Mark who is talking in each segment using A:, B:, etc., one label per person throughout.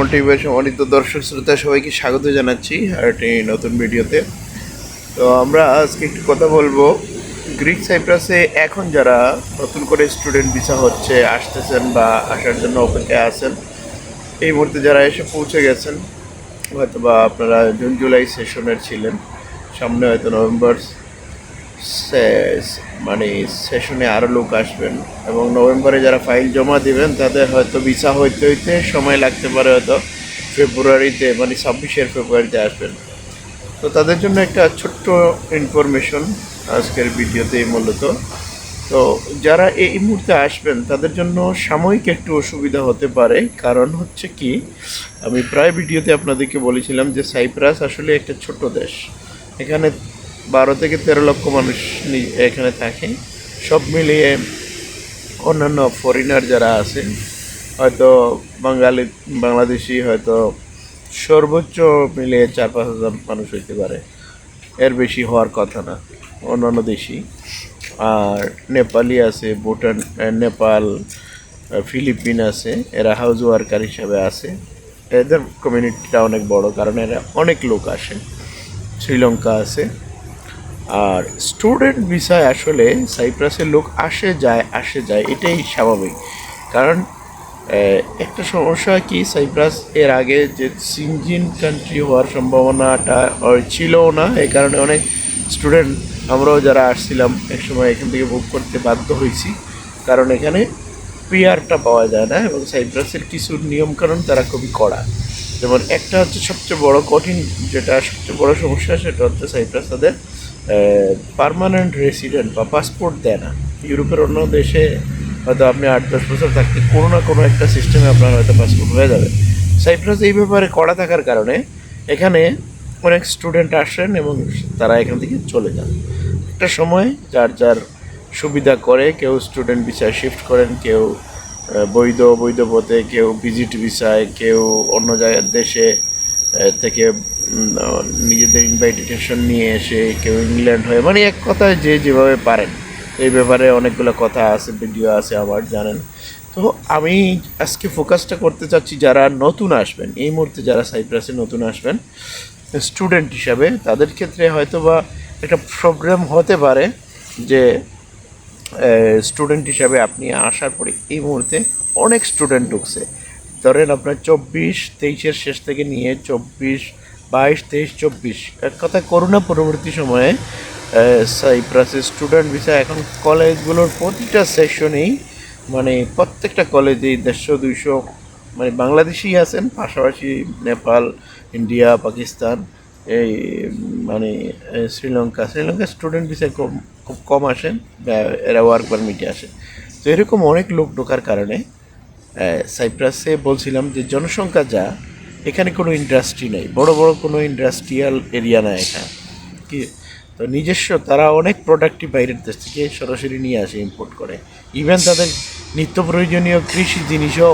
A: কমল টিভির সম্মানিত দর্শক শ্রোতা সবাইকে স্বাগত জানাচ্ছি আর একটি নতুন ভিডিওতে। তো আমরা আজকে একটু কথা বলব। গ্রিক সাইপ্রাসে এখন যারা নতুন করে স্টুডেন্ট ভিসা হচ্ছে, আসতেছেন বা আসার জন্য অপেক্ষায় আছেন, এই মুহূর্তে যারা এসে পৌঁছে গেছেন হয়তো বা আপনারা জুন জুলাই সেশনের ছিলেন, সামনে হয়তো নভেম্বর মানে সেশনে আরও লোক আসবেন এবং নভেম্বরে যারা ফাইল জমা দিবেন, তাদের হয়তো ভিসা হইতে হইতে সময় লাগতে পারে হয়তো ফেব্রুয়ারিতে মানে ছাব্বিশের ফেব্রুয়ারিতে আসবেন। তো তাদের জন্য একটা ছোট্ট ইনফরমেশন আজকের ভিডিওতে মূলত। তো যারা এই মুহূর্তে আসবেন, তাদের জন্য সাময়িক একটু অসুবিধা হতে পারে। কারণ হচ্ছে কি, আমি প্রায় ভিডিওতে আপনাদেরকে বলেছিলাম যে সাইপ্রাস আসলে একটা ছোট দেশ। এখানে বারো থেকে তেরো লক্ষ মানুষ এখানে থাকে। সব মিলিয়ে অন্যান্য ফরেনার যারা আছে হয়তো বাঙালি, বাংলাদেশি, হয়তো সর্বোচ্চ মিলিয়ে চার পাঁচ হাজার মানুষ হইতে পারে। এর বেশি হওয়ার কথা না। অন্যান্য দেশি। আর নেপালি আছে, ভুটান নেপাল ফিলিপিন আছে, এরা হাউস ওয়ার্কার হিসাবে আছে। এদের কমিউনিটিটা অনেক বড়, কারণ এরা অনেক লোক আসে। শ্রীলঙ্কা আছে। আর স্টুডেন্ট ভিসায় আসলে সাইপ্রাসের লোক আসে যায় আসে যায়, এটাই স্বাভাবিক। কারণ একটা সমস্যা কি, সাইপ্রাস এর আগে যে সিনজিন কান্ট্রি হওয়ার সম্ভাবনাটা ছিলও না এই কারণে অনেক স্টুডেন্ট আমরাও যারা আসছিলাম একসময় এখান থেকে বুক করতে বাধ্য হয়েছি কারণ এখানে পিয়ারটা পাওয়া যায় না এবং সাইপ্রাসের কিছু নিয়মকানুন তারা খুবই কড়া। যেমন একটা হচ্ছে সবচেয়ে বড় কঠিন যেটা সবচেয়ে বড় সমস্যা, সেটা হচ্ছে সাইপ্রাস তাদের পারমানেন্ট রেসিডেন্ট বা পাসপোর্ট দেয় না। ইউরোপের অন্য দেশে হয়তো আপনি আট, দশ বছর থাকতে কোনো না কোনো একটা সিস্টেমে আপনার হয়তো পাসপোর্ট হয়ে যাবে। সাইপ্রাস এই ব্যাপারে কড়া থাকার কারণে এখানে অনেক স্টুডেন্ট আসেন এবং তারা এখান থেকে চলে যান। একটা সময় যার যার সুবিধা করে, কেউ স্টুডেন্ট ভিসায় শিফট করেন, কেউ বৈধ বৈধ পথে, কেউ ভিজিট ভিসায় কেউ অন্য জায়গার দেশে থেকে নিজেদের ইনভাইটেশন নিয়ে এসে কেউ ইংল্যান্ড হয়ে মানে এক কথায় যে যেভাবে পারেন। এই ব্যাপারে অনেকগুলো কথা আছে ভিডিও আছে আমার, জানেন। তো আমি আজকে ফোকাসটা করতে চাচ্ছি যারা নতুন আসবেন, এই মুহূর্তে যারা সাইপ্রাসে নতুন আসবেন স্টুডেন্ট হিসাবে, তাদের ক্ষেত্রে হয়তো বা একটা প্রবলেম হতে পারে যে স্টুডেন্ট হিসাবে আপনি আসার পরে এই মুহূর্তে অনেক স্টুডেন্ট ঢুকছে। ধরেন আপনার চব্বিশ, তেইশের শেষ থেকে নিয়ে চব্বিশ বাইশ, তেইশ, চব্বিশ। এক কথায় করোনা পরবর্তী সময়ে সাইপ্রাসের স্টুডেন্ট ভিসা এখন কলেজগুলোর প্রতিটা সেশনেই মানে প্রত্যেকটা কলেজেই দেড়শো, দুইশো মানে বাংলাদেশি আছেন, পাশাপাশি নেপাল, ইন্ডিয়া, পাকিস্তান, এই মানে শ্রীলঙ্কা। শ্রীলঙ্কার স্টুডেন্ট ভিসায় কম, খুব কম আসেন এরা ওয়ার্ক পারমিটে আসে। তো এরকম অনেক লোক ঢোকার কারণে সাইপ্রাসে বলছিলাম যে জনসংখ্যা যা এখানে কোনো ইন্ডাস্ট্রি নেই। বড় বড় কোনো ইন্ডাস্ট্রিয়াল এরিয়া না এখানে। কি? তো নিজস্ব, তারা অনেক প্রোডাক্টই বাইরের দেশ থেকে সরাসরি নিয়ে আসে ইম্পোর্ট করে। ইভেন তাদের নিত্য প্রয়োজনীয় কৃষি জিনিসও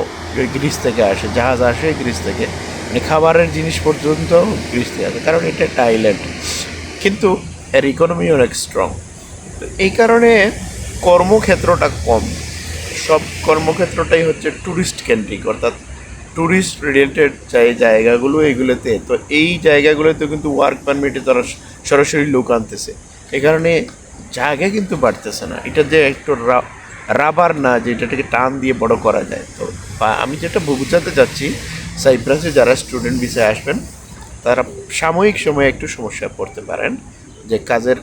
A: গ্রিস থেকে আসে, জাহাজ আসে গ্রিস থেকে। মানে খাবারের জিনিস পর্যন্ত গ্রিস থেকে আসে, কারণ এটা একটা আইল্যান্ড কিন্তু এর ইকোনমি অনেক স্ট্রং তো এই কারণে কর্মক্ষেত্রটা কম। সব কর্মক্ষেত্রটাই হচ্ছে ট্যুরিস্ট কেন্দ্রিক অর্থাৎ ট্যুরিস্ট রিলেটেড যে জায়গাগুলো এগুলোতে, তো এই জায়গাগুলোতে কিন্তু ওয়ার্ক পারমিটে তারা সরাসরি লোক আনতেছে। এই কারণে জায়গা কিন্তু বাড়তেছে না। এটা যে একটু রাবার না, যে এটাকে টান দিয়ে বড় করা যায়। তো আমি যেটা বোঝাতে চাচ্ছি সাইপ্রাসে যারা স্টুডেন্ট ভিসায় আসবেন, তারা সাময়িক সময়ে একটু সমস্যায় পড়তে পারেন। যে কাজের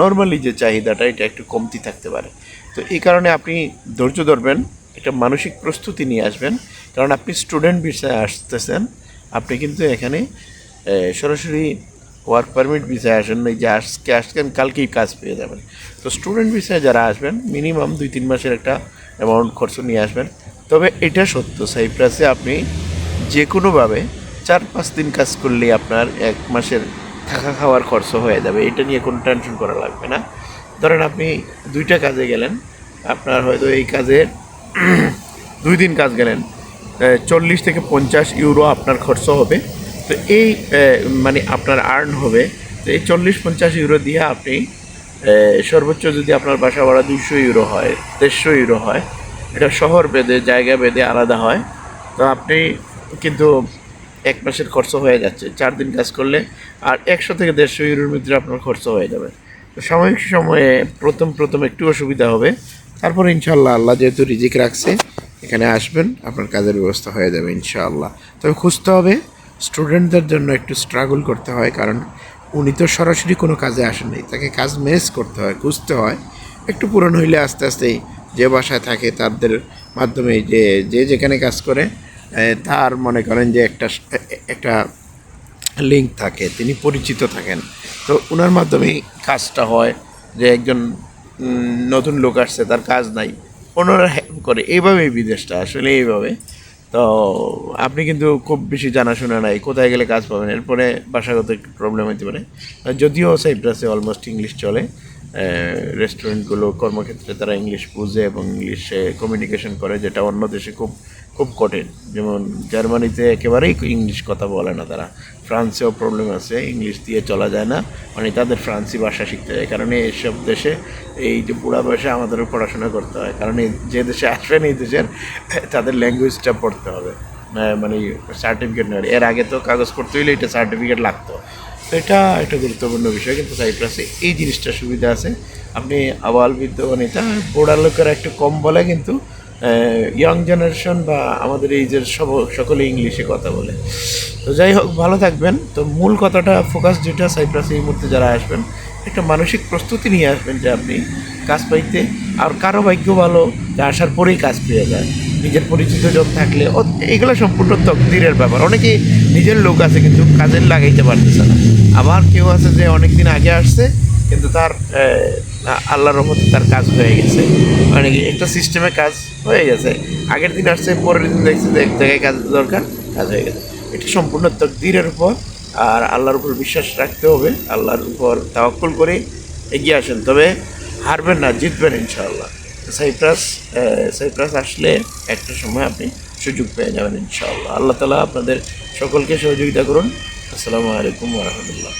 A: নর্মালি যে চাহিদাটা, এটা একটু কমতি থাকতে পারে। তো এই কারণে আপনি ধৈর্য ধরবেন। একটা মানসিক প্রস্তুতি নিয়ে আসবেন। কারণ আপনি স্টুডেন্ট ভিসায় আসতেছেন, আপনি কিন্তু এখানে সরাসরি ওয়ার্ক পারমিট ভিসায় আসেন না যে আজকে আসছেন কালকেই কাজ পেয়ে যাবেন। তো স্টুডেন্ট ভিসায় যারা আসবেন, মিনিমাম দুই তিন মাসের একটা অ্যামাউন্ট খরচ নিয়ে আসবেন। তবে এটা সত্য, সাইপ্রাসে আপনি যে কোনোভাবে চার পাঁচ দিন কাজ করলেই আপনার এক মাসের থাকা খাওয়ার খরচ হয়ে যাবে। এটা নিয়ে কোনো টেনশন করা লাগবে না। ধরেন আপনি দুইটা কাজে গেলেন, আপনার হয়তো এই কাজের দুই দিন কাজ গেলেন। চল্লিশ থেকে পঞ্চাশ ইউরো আপনার খরচ হবে। তো এই মানে আপনার আর্ন হবে। তো এই চল্লিশ পঞ্চাশ ইউরো দিয়ে আপনি সর্বোচ্চ যদি আপনার বাসা ভাড়া দুইশো ইউরো হয়, দেড়শো ইউরো হয়, এটা শহর বেদে, জায়গা বেদে আলাদা হয়। তো আপনি কিন্তু এক মাসের খরচ হয়ে যাচ্ছে। চার দিন কাজ করলে আর একশো থেকে দেড়শো ইউরোর ভিতরে আপনার খরচ হয়ে যাবে। তো সাময়িক সময়ে প্রথম প্রথম একটু অসুবিধা হবে। তারপর ইনশাল্লাহ আল্লাহ যেহেতু রিজিক রাখছে, এখানে আসবেন, আপনার কাজের ব্যবস্থা হয়ে যাবে ইনশাআল্লাহ। তবে খুঁজতে হবে, স্টুডেন্টদের জন্য একটু স্ট্রাগল করতে হয়, কারণ উনি তো সরাসরি কোনো কাজে আসেননি তাকে কাজ ম্যানেজ করতে হয়, খুঁজতে হয়। একটু পুরনো হইলে আস্তে আস্তেই যে বাসায় থাকে, তাদের মাধ্যমে যে যে যেখানে কাজ করে তার মনে করেন যে একটা একটা লিঙ্ক থাকে, তিনি পরিচিত থাকেন। তো ওনার মাধ্যমেই কাজটা হয়, যে একজন নতুন লোক আসছে, তার কাজ নাই। ওনারা হেল্প করে। এইভাবেই বিদেশটা, আসলে এইভাবে। তো আপনি কিন্তু খুব বেশি জানাশোনা নাই, কোথায় গেলে কাজ পাবেন? এরপরে ভাষাগত একটু প্রবলেম হতে পারে। যদিও সাইপ্রাসে অলমোস্ট ইংলিশ চলে। রেস্টুরেন্টগুলো কর্মক্ষেত্রে তারা ইংলিশ বুঝে এবং ইংলিশে কমিউনিকেশন করে, যেটা অন্য দেশে খুব খুব কঠিন। যেমন জার্মানিতে একেবারেই ইংলিশ কথা বলে না তারা। ফ্রান্সেও প্রবলেম আছে, ইংলিশ দিয়ে চলা যায় না। মানে তাদের ফ্রান্সি ভাষা শিখতে হয়। কারণ এইসব দেশে এই যে বুড়া বয়সে আমাদেরও পড়াশোনা করতে হয়। কারণ যে দেশে আসবেন এই দেশের তাদের ল্যাঙ্গুয়েজটা পড়তে হবে। মানে সার্টিফিকেট নেওয়ার। এর আগে তো কাগজ করতে হইলে এটা সার্টিফিকেট লাগতো। তো এটা একটা গুরুত্বপূর্ণ বিষয়। কিন্তু সাইপ্রাসে এই জিনিসটা সুবিধা আছে। আপনি আবাল বৃদ্ধ অনিতা বুড়া লোকেরা একটু কম বলে কিন্তু ইয়াং জেনারেশন বা আমাদের এই যে সব, সকলে ইংলিশে কথা বলে। তো যাই হোক, ভালো থাকবেন। তো মূল কথাটা ফোকাস যেটা সাইপ্রাসে এই মুহূর্তে যারা আসবেন, একটা মানসিক প্রস্তুতি নিয়ে আসবেন যে আপনি কাজ পাইতে, আর কারও ভাগ্য ভালো, যে আসার পরেই কাজ পেয়ে যায়। নিজের পরিচিত জন থাকলে এগুলো সম্পূর্ণ তকদিরের ব্যাপার। অনেকে নিজের লোক আছে, কিন্তু কাজের লাগাইতে পারতেছে না। আবার কেউ আছে যে অনেক দিন আগে আসছে, কিন্তু তার আল্লাহর রহমতে তার কাজ হয়ে গেছে। মানে কি, একটা সিস্টেমে কাজ হয়ে গেছে। আগের দিন আসছে, পরের দিন দেখছে যে এক জায়গায় কাজ দরকার, কাজ হয়ে গেছে। এটা সম্পূর্ণ তকদিরের উপর আর আল্লাহর উপর বিশ্বাস রাখতে হবে, আল্লাহর উপর তাওয়াক্কুল করে এগিয়ে আসেন। তবে হারবেন না, জিতবেন ইনশাআল্লাহ। সাইপ্রাস সাইপ্রাস আসলে একটা সময় আপনি সুযোগ পেয়ে যাবেন ইনশাআল্লাহ। আল্লাহ তালা আপনাদের সকলকে সহযোগিতা করুন। আসসালামু আলাইকুম রহমতুল্লাহ।